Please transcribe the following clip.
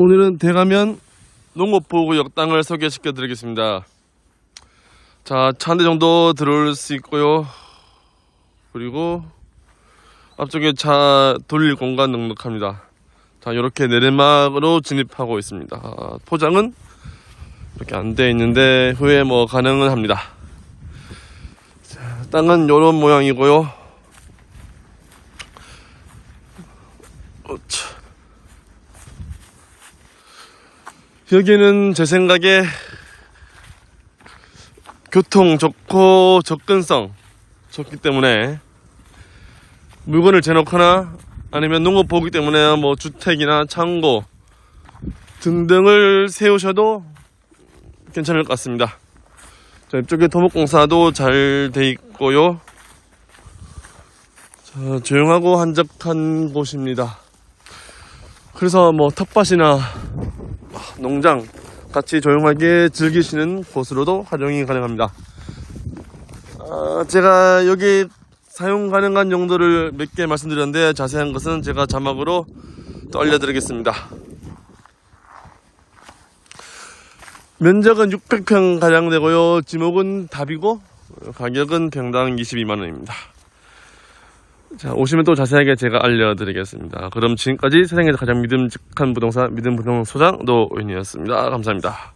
오늘은 대가면 농업보호구역 땅을 소개시켜 드리겠습니다. 자, 차 한 대 정도 들어올 수 있고요. 그리고 앞쪽에 차 돌릴 공간 넉넉합니다. 자, 이렇게 내리막으로 진입하고 있습니다. 아, 포장은 이렇게 안 돼 있는데 후에 뭐 가능은 합니다. 자, 땅은 이런 모양이고요. 어차. 여기는 제 생각에 교통 좋고 접근성 좋기 때문에 물건을 재놓거나 아니면 농업 보기 때문에 뭐 주택이나 창고 등등을 세우셔도 괜찮을 것 같습니다. 자, 이쪽에 토목공사도 잘 돼 있고요. 자, 조용하고 한적한 곳입니다. 그래서 뭐 텃밭이나 농장 같이 조용하게 즐기시는 곳으로도 활용이 가능합니다. 아, 제가 여기 사용 가능한 용도를 몇 개 말씀드렸는데 자세한 것은 제가 자막으로 또 알려드리겠습니다. 면적은 600평 가량 되고요. 지목은 답이고 가격은 평당 22만 원입니다. 자, 오시면 또 자세하게 제가 알려드리겠습니다. 그럼 지금까지 세상에서 가장 믿음직한 부동산 믿음 부동산 소장 노인이었습니다. 감사합니다.